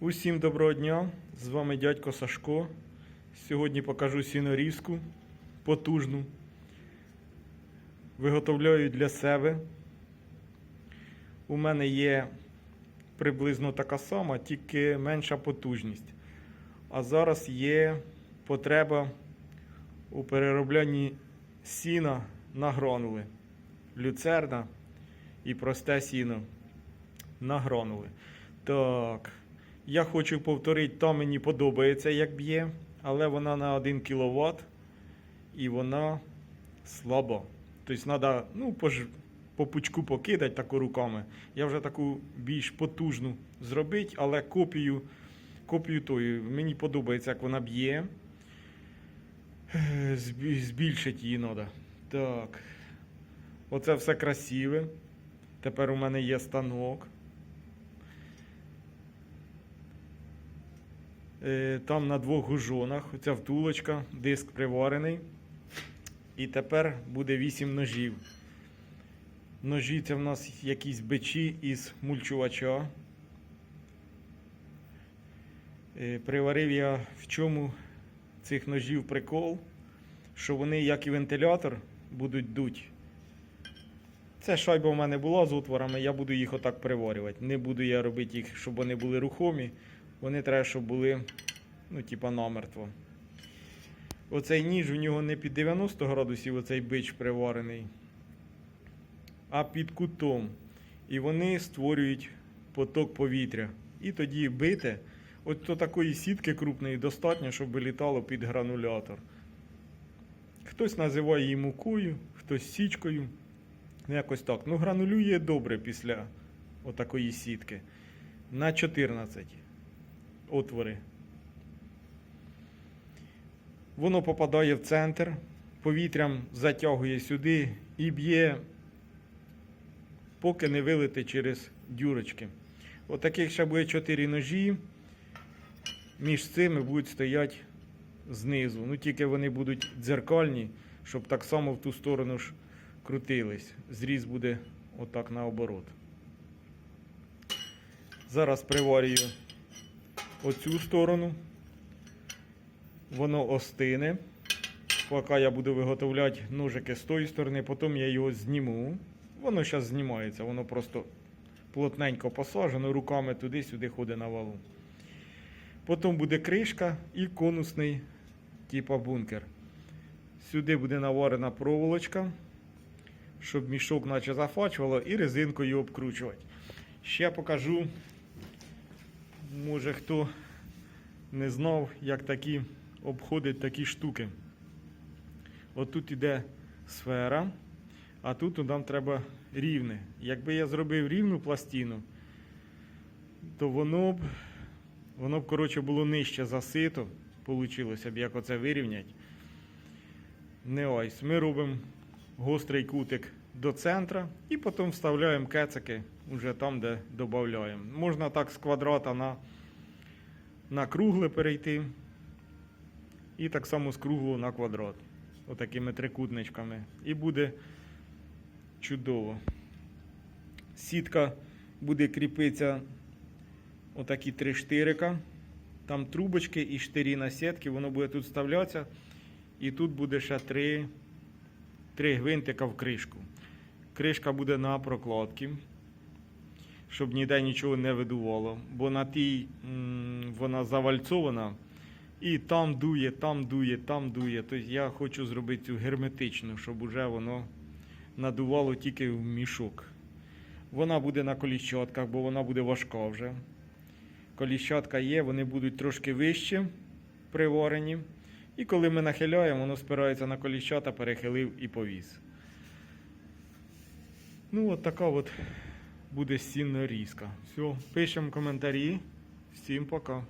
Усім доброго дня! З вами дядько Сашко. Сьогодні покажу сінорізку потужну. Виготовляю для себе. У мене є приблизно така сама, тільки менша потужність. А зараз є потреба у перероблянні сіна на гранули. Люцерна і просте сіно на гранули. Так. Я хочу повторити, то мені подобається, як б'є, але вона на 1 кВт і вона слаба. Тобто треба ну, по, пучку покидати таку руками. Я вже таку більш потужну зробити, але копію, копію тої. Мені подобається, як вона б'є. Збільшити її треба. Так. Оце все красиве. Тепер у мене є станок. Там на двох гужонах, оця втулочка, диск приварений. І тепер буде 8 ножів. Ножі це в нас якісь бичі із мульчувача. Е, Приварив я в чому цих ножів прикол, що вони, як і вентилятор, будуть дуть. Це шайба в мене була з отворами, я буду їх отак приварювати. Не буду я робити їх, щоб вони були рухомі. Вони треба, щоб були, ну, типа намертво. Оцей ніж у нього не під 90 градусів, оцей бич приварений, а під кутом. І вони створюють поток повітря. І тоді бити. От то такої сітки крупної достатньо, щоб літало під гранулятор. Хтось називає її мукою, хтось січкою. Ну, Якось так. Ну, гранулює добре після отакої сітки. На 14 отвори. Воно попадає в центр, повітрям затягує сюди і б'є, поки не вилете через дюрочки. Отаких ще буде 4 ножі. Між цими будуть стояти знизу. Ну тільки вони будуть дзеркальні, щоб так само в ту сторону ж крутились. Зріз буде отак наоборот. Зараз приварюю оцю сторону. Воно остине. Поки я буду виготовляти ножики з тої сторони, потім я його зніму. Воно зараз знімається, воно просто плотненько посаджено, руками туди-сюди ходить на валу. Потім буде кришка і конусний, типа бункер. Сюди буде наварена проволочка, щоб мішок наче зафачувало, і резинкою обкручувати. Ще покажу, може хто не знав, як такі обходять такі штуки. От тут іде сфера, а тут нам треба рівне. Якби я зробив рівну пластину, то воно б, воно б коротше, було нижче засито. Получилося б, як оце вирівняти. Не ось. Ми робимо гострий кутик до центра і потім вставляємо кецики вже там, де додаємо. Можна так з квадрата на, на кругле перейти. І так само з круглого на квадрат. Отакими трикутничками. І буде чудово. Сітка буде кріпитися отакі три штирика. Там трубочки і штирі на сітки, воно буде тут вставлятися. І тут буде ще три, три гвинтика в кришку. Кришка буде на прокладці, щоб ніде нічого не видувало. Бо на тій вона завальцована. І там дує, там дує, там дує. Тобто я хочу зробити цю герметичну, щоб уже воно надувало тільки в мішок. Вона буде на коліщатках, бо вона буде важка вже. Коліщатка є, вони будуть трошки вище приварені. І коли ми нахиляємо, воно спирається на коліщата, перехилив і повіз. Ну, от така от буде стінна різка. Все, пишемо коментарі. Всім пока.